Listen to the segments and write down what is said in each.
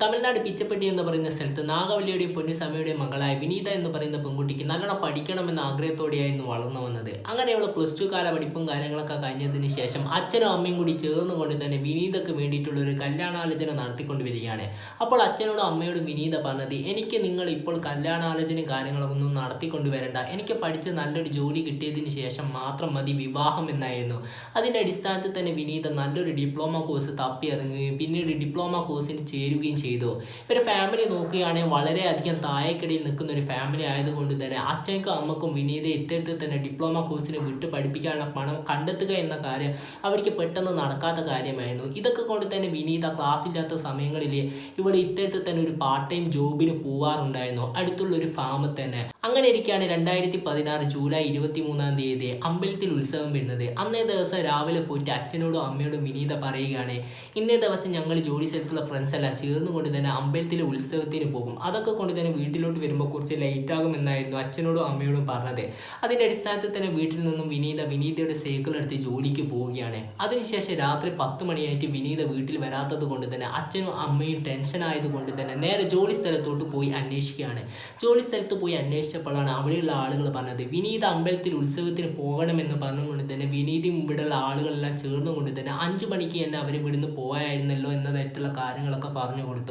തമിഴ്നാട് പിച്ചപ്പെട്ടി എന്ന് പറയുന്ന സ്ഥലത്ത് നാഗവല്ലിയുടെയും പൊന്നുസ്വാമിയുടെയും മകളായ വിനീത എന്ന് പറയുന്ന പെൺകുട്ടിക്ക് നല്ലോണം പഠിക്കണമെന്ന ആഗ്രഹത്തോടെയായിരുന്നു വളർന്നു വന്നത്. അങ്ങനെയുള്ള പ്ലസ് ടു കാല പഠിപ്പും കാര്യങ്ങളൊക്കെ കഴിഞ്ഞതിന് ശേഷം അച്ഛനും അമ്മയും കൂടി ചേർന്നുകൊണ്ട് തന്നെ വിനീതക്ക് വേണ്ടിയിട്ടുള്ള ഒരു കല്യാണാലോചന നടത്തിക്കൊണ്ട് വരികയാണ് അപ്പോൾ അച്ഛനോടും അമ്മയോടും വിനീത പറഞ്ഞത് എനിക്ക് നിങ്ങൾ ഇപ്പോൾ കല്യാണാലോചനയും കാര്യങ്ങളൊന്നും നടത്തിക്കൊണ്ട് വരണ്ട എനിക്ക് പഠിച്ച് നല്ലൊരു ജോലി കിട്ടിയതിന് ശേഷം മാത്രം മതി വിവാഹം എന്നായിരുന്നു. അതിന്റെ അടിസ്ഥാനത്തിൽ തന്നെ വിനീത നല്ലൊരു ഡിപ്ലോമ കോഴ്സ് തപ്പി ഇറങ്ങുകയും പിന്നീട് ഡിപ്ലോമ കോഴ്സിന് ചേരുകയും ചെയ്തു. ഇവരുടെ ഫാമിലി നോക്കുകയാണെങ്കിൽ വളരെയധികം താഴേക്കിടയിൽ നിൽക്കുന്ന ഒരു ഫാമിലി ആയതുകൊണ്ട് തന്നെ അച്ഛനും അമ്മക്കും വിനീതയെ ഇത്തരത്തിൽ തന്നെ ഡിപ്ലോമ കോഴ്സിന് വിട്ട് പഠിപ്പിക്കാനുള്ള പണം കണ്ടെത്തുക എന്ന കാര്യം അവർക്ക് പെട്ടെന്ന് നടക്കാത്ത കാര്യമായിരുന്നു. ഇതൊക്കെ കൊണ്ട് തന്നെ വിനീത ക്ലാസ്സില്ലാത്ത സമയങ്ങളിൽ ഇവിടെ ഇത്തരത്തിൽ തന്നെ ഒരു പാർട്ട് ടൈം ജോബിന് പോവാറുണ്ടായിരുന്നു. അടുത്തുള്ള ഒരു ഫാമിൽ തന്നെ. അങ്ങനെ ഇരിക്കുകയാണ് രണ്ടായിരത്തി പതിനാറ് ജൂലൈ ഇരുപത്തി മൂന്നാം തീയതി അമ്പലത്തിൽ ഉത്സവം വരുന്നത്. അന്നേ ദിവസം രാവിലെ പോയിട്ട് അച്ഛനോടും അമ്മയോടും വിനീത പറയുകയാണ് ഇന്നേ ദിവസം ഞങ്ങൾ ജോലി സ്ഥലത്തുള്ള ഫ്രണ്ട്സ് എല്ലാം ചേർന്നുകൊണ്ട് തന്നെ അമ്പലത്തിലെ ഉത്സവത്തിന് പോകും. അതൊക്കെ കൊണ്ട് തന്നെ വീട്ടിലോട്ട് വരുമ്പോൾ കുറച്ച് ലേറ്റ് ആകുമെന്നായിരുന്നു അച്ഛനോടും അമ്മയോടും പറഞ്ഞത്. അതിന്റെ അടിസ്ഥാനത്തിൽ തന്നെ വീട്ടിൽ നിന്നും വിനീത വിനീതയുടെ സൈക്കിൾ എടുത്ത് ജോലിക്ക് പോവുകയാണ്. അതിനുശേഷം രാത്രി പത്ത് മണിയായിട്ട് വിനീത വീട്ടിൽ വരാത്തത് കൊണ്ട് തന്നെ അച്ഛനും അമ്മയും ടെൻഷൻ ആയതുകൊണ്ട് തന്നെ നേരെ ജോലി സ്ഥലത്തോട്ട് പോയി അന്വേഷിക്കുകയാണ്. ജോലി സ്ഥലത്ത് പോയി അന്വേഷിച്ചപ്പോഴാണ് അവിടെയുള്ള ആളുകൾ പറഞ്ഞത് വിനീത അമ്പലത്തിൽ ഉത്സവത്തിന് പോകണമെന്ന് പറഞ്ഞുകൊണ്ട് തന്നെ വിനീതയും ഇവിടെയുള്ള ആളുകളെല്ലാം ചേർന്നുകൊണ്ട് തന്നെ അഞ്ചു മണിക്ക് തന്നെ അവർ ഇവിടുന്ന് പോയായിരുന്നല്ലോ തരത്തിലുള്ള കാര്യങ്ങളൊക്കെ പറഞ്ഞു കൊടുത്തു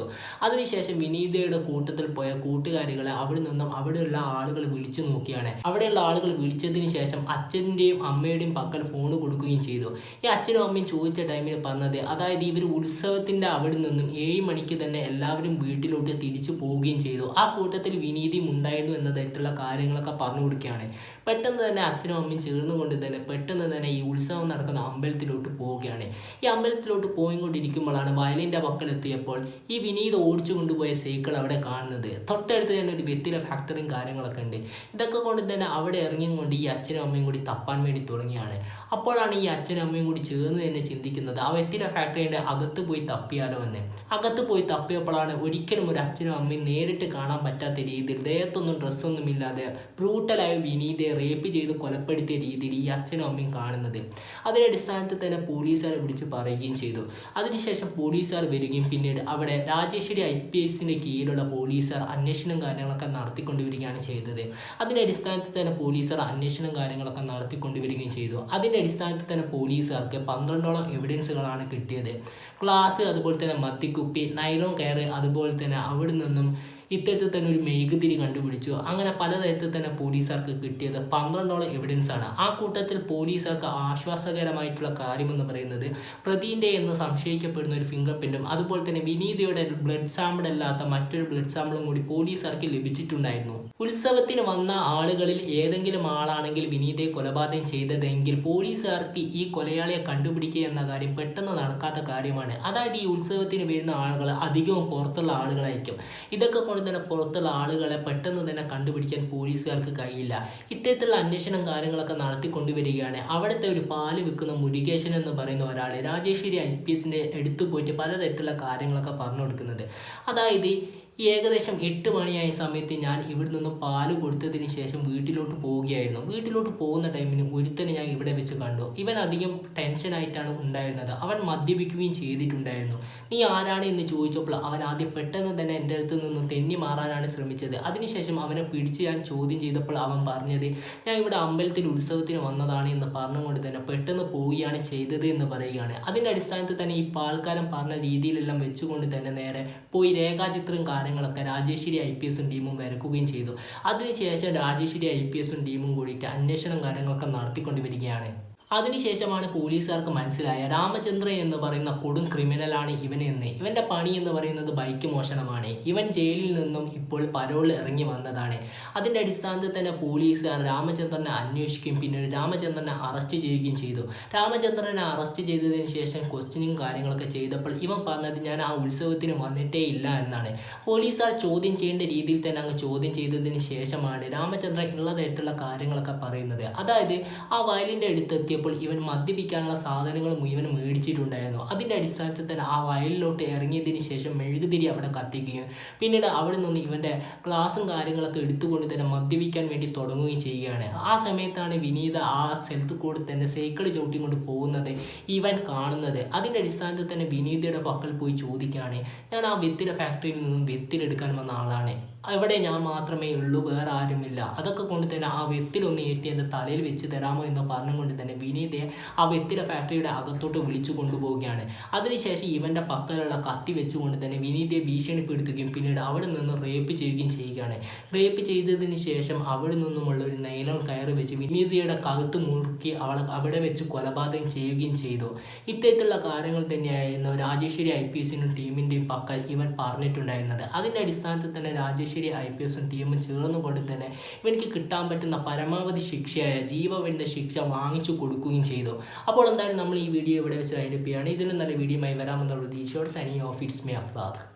അതിനുശേഷം വിനീതയുടെ കൂട്ടത്തിൽ പോയ കൂട്ടുകാരികളെ അവിടെ നിന്നും അവിടെയുള്ള ആളുകൾ വിളിച്ചു നോക്കിയാണ്. അവിടെയുള്ള ആളുകൾ വിളിച്ചതിന് ശേഷം അച്ഛന്റെയും അമ്മയുടെയും പക്കൽ ഫോൺ കൊടുക്കുകയും ചെയ്തു. ഈ അച്ഛനും അമ്മയും ചോദിച്ച ടൈമിൽ പറഞ്ഞത് അതായത് ഇവർ ഉത്സവത്തിന്റെ അവിടെ നിന്നും ഏഴ് മണിക്ക് തന്നെ എല്ലാവരും വീട്ടിലോട്ട് തിരിച്ചു പോവുകയും ചെയ്തു. ആ കൂട്ടത്തിൽ വിനീതിയും ഉണ്ടായിരുന്നു എന്ന തരത്തിലുള്ള കാര്യങ്ങളൊക്കെ പറഞ്ഞു കൊടുക്കുകയാണ്. പെട്ടെന്ന് തന്നെ അച്ഛനും അമ്മയും ചേർന്നുകൊണ്ട് തന്നെ പെട്ടെന്ന് തന്നെ ഈ ഉത്സവം നടക്കുന്ന അമ്പലത്തിലോട്ട് പോവുകയാണ്. ഈ അമ്പലത്തിലോട്ട് പോയിക്കൊണ്ടിരിക്കുമ്പോഴാണ് വയലിന്റെ പക്കലെത്തിയപ്പോൾ ഈ വിനീത് ഓടിച്ചു കൊണ്ടുപോയ സൈക്കിൾ അവിടെ കാണുന്നത്. തൊട്ടടുത്ത് തന്നെ ഒരു വ്യക്തിയുടെ ഫാക്ടറിയും കാര്യങ്ങളൊക്കെ ഉണ്ട്. ഇതൊക്കെ കൊണ്ട് തന്നെ അവിടെ ഇറങ്ങിയും കൊണ്ട് ഈ അച്ഛനും അമ്മയും കൂടി തപ്പാൻ വേണ്ടി തുടങ്ങിയാണ്. അപ്പോഴാണ് ഈ അച്ഛനും അമ്മയും കൂടി ചേർന്ന് തന്നെ ചിന്തിക്കുന്നത് ആ വ്യക്തിയുടെ ഫാക്ടറിയുടെ അകത്ത് പോയി തപ്പിയാലോ എന്ന്. അകത്ത് പോയി തപ്പിയപ്പോഴാണ് ഒരിക്കലും ഒരു അച്ഛനും അമ്മയും നേരിട്ട് കാണാൻ പറ്റാത്ത രീതിയിൽ ദേഹത്തൊന്നും ഡ്രസ്സൊന്നും ഇല്ലാതെ ബ്രൂട്ടലായി വിനീതയെ റേപ്പ് ചെയ്ത് കൊലപ്പെടുത്തിയ രീതിയിൽ ഈ അച്ഛനും അമ്മയും കാണുന്നത്. അതിന്റെ അടിസ്ഥാനത്തിൽ തന്നെ പോലീസുകാരെ വിളിച്ച് പറയുകയും ചെയ്തു. അതിനുശേഷം പോലീസുകാർ വരികയും പിന്നീട് അവിടെ രാജേശ്വരി ഐ പി എസിന്റെ കീഴിലുള്ള പോലീസർ അന്വേഷണം കാര്യങ്ങളൊക്കെ നടത്തിക്കൊണ്ടുവരികയാണ് ചെയ്തത്. അതിന്റെ അടിസ്ഥാനത്തിൽ തന്നെ പോലീസർ അന്വേഷണം കാര്യങ്ങളൊക്കെ നടത്തിക്കൊണ്ടുവരികയും ചെയ്തു. അതിന്റെ അടിസ്ഥാനത്തിൽ തന്നെ പോലീസുകാർക്ക് പന്ത്രണ്ടോളം എവിഡൻസുകളാണ് കിട്ടിയത്. ക്ലാസ് അതുപോലെ തന്നെ മത്തിക്കുപ്പി നൈലോൺ കയർ അതുപോലെ തന്നെ അവിടെ നിന്നും ഇത്തരത്തിൽ തന്നെ ഒരു മേഘതിരി കണ്ടുപിടിച്ചു. അങ്ങനെ പലതരത്തിൽ തന്നെ പോലീസുകാർക്ക് കിട്ടിയത് പന്ത്രണ്ടോളം എവിഡൻസ് ആണ്. ആ കൂട്ടത്തിൽ പോലീസുകാർക്ക് ആശ്വാസകരമായിട്ടുള്ള കാര്യമെന്ന് പറയുന്നത് പ്രതിന്റെ എന്ന് സംശയിക്കപ്പെടുന്ന ഒരു ഫിംഗർ പ്രിന്റും അതുപോലെ തന്നെ വിനീതയുടെ ബ്ലഡ് സാമ്പിൾ അല്ലാത്ത മറ്റൊരു ബ്ലഡ് സാമ്പിളും കൂടി പോലീസുകാർക്ക് ലഭിച്ചിട്ടുണ്ടായിരുന്നു. ഉത്സവത്തിന് വന്ന ആളുകളിൽ ഏതെങ്കിലും ആളാണെങ്കിൽ വിനീതയെ കൊലപാതകം ചെയ്തതെങ്കിൽ പോലീസുകാർക്ക് ഈ കൊലയാളിയെ കണ്ടുപിടിക്കുക എന്ന കാര്യം പെട്ടെന്ന് നടക്കാത്ത കാര്യമാണ്. അതായത് ഈ ഉത്സവത്തിന് വരുന്ന ആളുകൾ അധികവും പുറത്തുള്ള ആളുകളായിരിക്കും. ഇതൊക്കെ കൊണ്ട് തന്നെ പുറത്തുള്ള ആളുകളെ പെട്ടെന്ന് തന്നെ കണ്ടുപിടിക്കാൻ പോലീസുകാർക്ക് കഴിയില്ല. ഇത്തരത്തിലുള്ള അന്വേഷണം കാര്യങ്ങളൊക്കെ നടത്തിക്കൊണ്ടുവരികയാണ്. അവിടുത്തെ ഒരു പാൽ വിൽക്കുന്ന മുരുകേശൻ എന്ന് പറയുന്ന ഒരാൾ രാജേശ്വരി ഐ പി എസിന്റെ എടുത്തു പോയിട്ട് പലതരത്തിലുള്ള കാര്യങ്ങളൊക്കെ പറഞ്ഞു കൊടുക്കുന്നത് അതായത് ഏകദേശം എട്ട് മണിയായ സമയത്ത് ഞാൻ ഇവിടെ നിന്ന് പാൽ കൊടുത്തതിന് ശേഷം വീട്ടിലോട്ട് പോവുകയായിരുന്നു. വീട്ടിലോട്ട് പോകുന്ന ടൈമിന് ഒരുത്തനെ ഞാൻ ഇവിടെ വെച്ച് കണ്ടു. ഇവൻ അധികം ടെൻഷനായിട്ടാണ് ഉണ്ടായിരുന്നത്. അവൻ മദ്യപിക്കുകയും ചെയ്തിട്ടുണ്ടായിരുന്നു. നീ ആരാണ്? എന്ന് ചോദിച്ചപ്പോൾ അവൻ ആദ്യം പെട്ടെന്ന് തന്നെ എന്റെ അടുത്ത് നിന്ന് തെന്നി മാറാനാണ് ശ്രമിച്ചത്. അതിനുശേഷം അവനെ പിടിച്ച് ഞാൻ ചോദ്യം ചെയ്തപ്പോൾ അവൻ പറഞ്ഞത് ഞാൻ ഇവിടെ അമ്പലത്തിൽ ഉത്സവത്തിന് വന്നതാണ് എന്ന് പറഞ്ഞുകൊണ്ട് തന്നെ പെട്ടെന്ന് പോവുകയാണ് ചെയ്തത് എന്ന് പറയുകയാണ്. അതിന്റെ അടിസ്ഥാനത്തിൽ തന്നെ ഈ പാൽക്കാരൻ പറഞ്ഞ രീതിയിലെല്ലാം വെച്ചുകൊണ്ട് തന്നെ നേരെ പോയി രേഖാചിത്രം കാര്യങ്ങളൊക്കെ രാജേശ്വരി ഐ പി എസും ടീമും വരക്കുകയും ചെയ്തു. അതിനുശേഷം രാജേശ്വരി ഐ പി എസും ടീമും കൂടിയിട്ട് അന്വേഷണം കാര്യങ്ങളൊക്കെ നടത്തിക്കൊണ്ടുവരികയാണ്. അതിനുശേഷമാണ് പോലീസുകാർക്ക് മനസ്സിലായ രാമചന്ദ്രൻ എന്ന് പറയുന്ന കൊടും ക്രിമിനലാണ് ഇവനെന്ന് ഇവന്റെ പണി എന്ന് പറയുന്നത് ബൈക്ക് മോഷണമാണ്. ഇവൻ ജയിലിൽ നിന്നും ഇപ്പോൾ പരോൾ ഇറങ്ങി വന്നതാണ്. അതിന്റെ അടിസ്ഥാനത്തിൽ തന്നെ പോലീസുകാർ രാമചന്ദ്രനെ അന്വേഷിക്കുകയും പിന്നീട് രാമചന്ദ്രനെ അറസ്റ്റ് ചെയ്യുകയും ചെയ്തു. രാമചന്ദ്രനെ അറസ്റ്റ് ചെയ്തതിന് ശേഷം ക്വസ്റ്റ്യനിങ് കാര്യങ്ങളൊക്കെ ചെയ്തപ്പോൾ ഇവൻ പറഞ്ഞത് ഞാൻ ആ ഉത്സവത്തിന് വന്നിട്ടേ ഇല്ല എന്നാണ്. പോലീസുകാർ ചോദ്യം ചെയ്യേണ്ട രീതിയിൽ തന്നെ അങ്ങ് ചോദ്യം ചെയ്തതിന് ശേഷമാണ് രാമചന്ദ്രൻ ഉള്ളതായിട്ടുള്ള കാര്യങ്ങളൊക്കെ പറയുന്നത്. അതായത് ആ വയലിന്റെ അടുത്തെത്തിയപ്പോൾ കഴിഞ്ഞപ്പോൾ ഇവൻ മദ്യപിക്കാനുള്ള സാധനങ്ങൾ മുഴുവൻ മേടിച്ചിട്ടുണ്ടായിരുന്നു. അതിന്റെ അടിസ്ഥാനത്തിൽ തന്നെ ആ വയലിലോട്ട് ഇറങ്ങിയതിന് ശേഷം മെഴുകുതിരി അവിടെ കത്തിക്കുകയും പിന്നീട് അവിടെ നിന്ന് ഇവന്റെ ക്ലാസ്സും കാര്യങ്ങളൊക്കെ എടുത്തുകൊണ്ട് തന്നെ മദ്യപിക്കാൻ വേണ്ടി തുടങ്ങുകയും ചെയ്യുകയാണ്. ആ സമയത്താണ് വിനീത ആ സ്ഥലത്ത് കൂടെ തന്നെ സൈക്കിൾ ചവിട്ടിക്കൊണ്ട് പോകുന്നത് ഇവൻ കാണുന്നത്. അതിന്റെ അടിസ്ഥാനത്തിൽ തന്നെ വിനീതയുടെ പക്കൽ പോയി ചോദിക്കുകയാണ് ഞാൻ ആ വെത്തില ഫാക്ടറിയിൽ നിന്നും വെത്തിലെടുക്കാൻ വന്ന ആളാണ്. അവിടെ ഞാൻ മാത്രമേ ഉള്ളൂ വേറെ ആരുമില്ല. അതൊക്കെ കൊണ്ട് തന്നെ ആ വെത്തിലൊന്ന് ഏറ്റി എന്റെ തലയിൽ വെച്ച് തരാമോ എന്ന് പറഞ്ഞുകൊണ്ട് തന്നെ വിനീതയെ ആ വെത്തിലെ ഫാക്ടറിയുടെ അകത്തോട്ട് വിളിച്ചു കൊണ്ടുപോവുകയാണ്. അതിനുശേഷം ഇവന്റെ പക്കലുള്ള കത്തി വെച്ചുകൊണ്ട് തന്നെ വിനീതയെ ഭീഷണിപ്പെടുത്തുകയും പിന്നീട് അവിടെ നിന്ന് റേപ്പ് ചെയ്യുകയും ചെയ്യുകയാണ്. റേപ്പ് ചെയ്തതിന് ശേഷം അവിടെ നിന്നുമുള്ള ഒരു നൈലോൺ കയറ് വെച്ച് വിനീതയുടെ കഴുത്ത് മുറുക്കി അവളെ അവിടെ വെച്ച് കൊലപാതകം ചെയ്യുകയും ചെയ്തു. ഇത്തരത്തിലുള്ള കാര്യങ്ങൾ തന്നെയായിരുന്നു രാജേശ്വരി ഐ പി എസിനും ടീമിന്റെയും പക്കൽ ഇവൻ പറഞ്ഞിട്ടുണ്ടായിരുന്നത്. അതിന്റെ അടിസ്ഥാനത്തിൽ തന്നെ രാജേശ്വരി ഐ പി എസും ടീമും ചേർന്നുകൊണ്ട് തന്നെ ഇവനിക്ക് കിട്ടാൻ പറ്റുന്ന പരമാവധി ശിക്ഷയായ ജീവവിന്റെ ശിക്ഷ വാങ്ങിച്ചു കൊടുക്കുകയും ചെയ്തു. അപ്പോൾ എന്തായാലും നമ്മൾ ഈ വീഡിയോ ഇവിടെ വെച്ച് വൈൻഡപ്പ് ഇതിലും നല്ല വീഡിയോയുമായി വരാമെന്നുള്ള പ്രതീക്ഷയോടെ സനി ഓഫ് ഇറ്റ്സ് മേ അഫ്ലാദ്